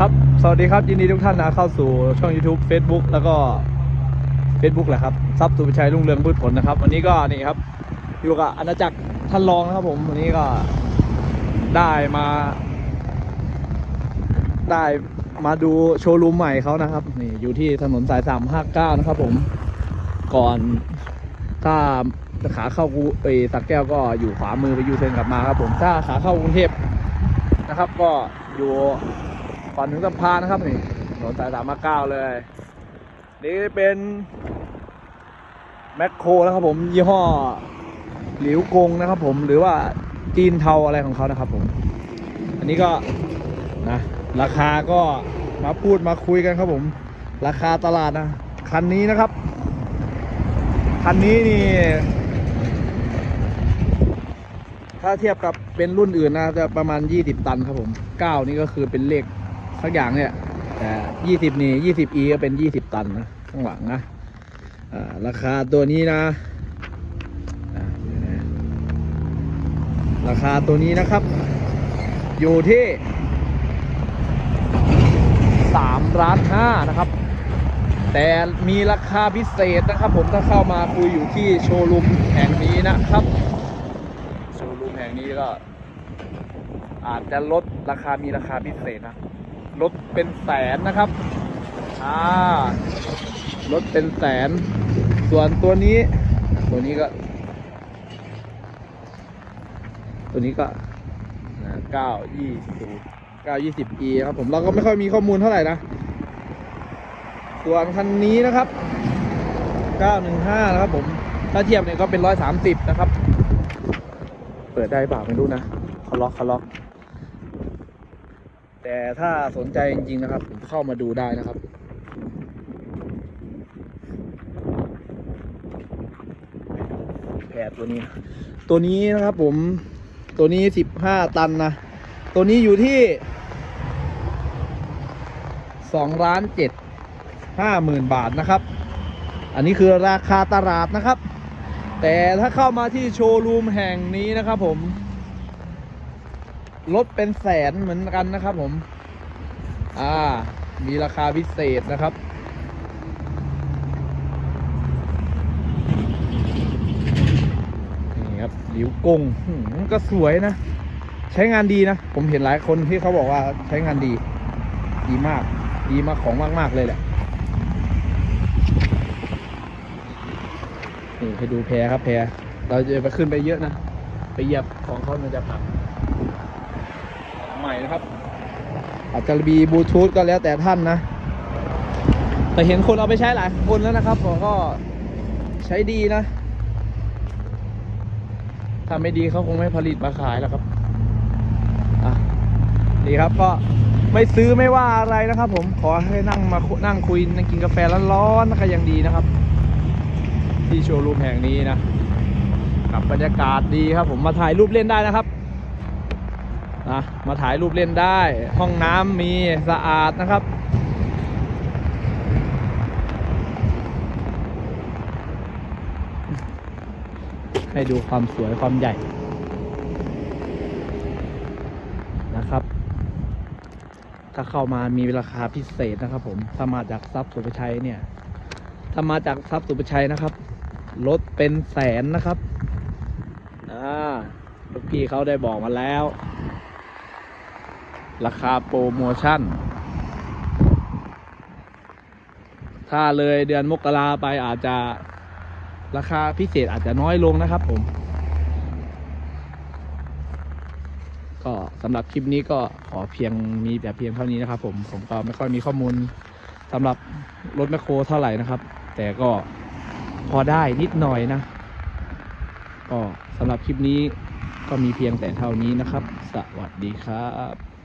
ครับ สวัสดีครับ ยินดีทุกท่านนะเข้าสู่ช่อง YouTube Facebook แล้วก็ Facebook แหละครับทรัพย์สุภชัยรุ่งเรืองพืชผลนะครับ วันนี้ก็นี่ครับอยู่กับอาณาจักรท่านรองนะครับผม วันนี้ก็ได้มา ได้มาดูโชว์รูมใหม่เขานะครับ นี่อยู่ที่ถนนสาย 359 นะครับผมก่อนถ้าขาเข้ากูเอยสักแก้วก็อยู่ขวามือไปยูเทิร์นกลับมาครับผมถ้าขาเข้ากรุงเทพนะครับ ก็อยู่ ก่อนถึงสะพานนะครับนี่ถนนสาย359เลย นี่เป็นแมคโครนะครับผมยี่ห้อหลิวกงนะครับผมหรือว่าจีนเทาอะไรของเขานะครับผม อันนี้ก็นะราคาก็มาพูดมาคุยกันครับผม ราคาตลาดนะคันนี้นะครับ คันนี้นี่ ถ้าเทียบกับเป็นรุ่นอื่นนะจะประมาณ 20 ตันครับผม 9 นี่ก็คือเป็นเลข สักอย่างเนี่ยแต่20นี่ 20e ก็เป็น20ตันนะข้างหลังนะราคาตัวนี้นะ ราคาตัวนี้นะครับ อยู่ที่3ล้าน5นะครับ แต่มีราคาพิเศษนะครับ ผมถ้าเข้ามาคุยอยู่ที่โชว์รูมแห่งนี้นะครับ โชว์รูมแห่งนี้ก็อาจจะลดราคามีราคาพิเศษนะ ลดเป็นแสนนะครับอ่าลดเป็นแสน ส่วนตัวนี้ ตัวนี้ก็ ตัวนี้ก็เก้ายี่สิบเก้ายี่สิบ e ครับผมเราก็ไม่ค่อยมีข้อมูลเท่าไหร่นะ ส่วนคันนี้นะครับ915นะครับผมถ้าเทียบเนี่ยก็เป็น130นะครับ เปิดได้เปล่าไม่รู้นะเขาล็อกเขาล็อก แต่ถ้าสนใจจริงๆนะครับ ผมเข้ามาดูได้นะครับแพรตัวนี้ ตัวนี้นะครับผมตัวนี้15ตันนะ ตัวนี้อยู่ที่2ล้าน7ห้าหมื่นบาทนะครับ อันนี้คือราคาตลาดนะครับ แต่ถ้าเข้ามาที่โชว์รูมแห่งนี้นะครับผม ลดเป็นแสนเหมือนกันนะครับผม อ่า มีราคาพิเศษนะครับ นี่ครับหลิวกงก็สวยนะ ใช้งานดีนะ ผมเห็นหลายคนที่เขาบอกว่าใช้งานดี ดีมาก ดีมากของมาก ๆ เลยแหละ นี่ให้ดูแพรครับแพรเราจะไปขึ้นไปเยอะนะ ไปเหยียบของเขามันจะพัง หม่นะครับ อาจจะมีบลูทูธก็แล้วแต่ท่านนะ แต่เห็นคนเอาไปใช้หลายคนแล้วนะครับผมก็ใช้ดีนะ ถ้าไม่ดีเขาคงไม่ผลิตมาขายแล้วครับอะดีครับก็ไม่ซื้อไม่ว่าอะไรนะครับ ผมขอให้นั่งมาคุนั่งคุยนั่งกินกาแฟร้อนๆก็ยังดีนะครับ ที่โชว์รูมแห่งนี้นะกับบรรยากาศดีครับ ผมมาถ่ายรูปเล่นได้นะครับ นะมาถ่ายรูปเล่นได้ ห้องน้ำมีสะอาดนะครับ ให้ดูความสวยความใหญ่นะครับ ถ้าเข้ามามีราคาพิเศษนะครับผม ถ้ามาจากทรัพย์สุภชัยเนี่ย ถ้ามาจากทรัพย์สุภชัยนะครับ ลดเป็นแสนนะครับอ่าลูกพี่เขาได้บอกมาแล้ว ราคาโปรโมชั่น ถ้าเลยเดือนมกราไปอาจจะราคาพิเศษอาจจะน้อยลงนะครับผม ก็สำหรับคลิปนี้ก็ขอเพียงมีแต่เพียงเท่านี้นะครับ ผมผมก็ไม่ค่อยมีข้อมูลสำหรับรถแมคโครเท่าไหร่นะครับ แต่ก็พอได้นิดหน่อยนะ ก็สำหรับคลิปนี้ก็มีเพียงแต่เท่านี้นะครับ สวัสดีครับ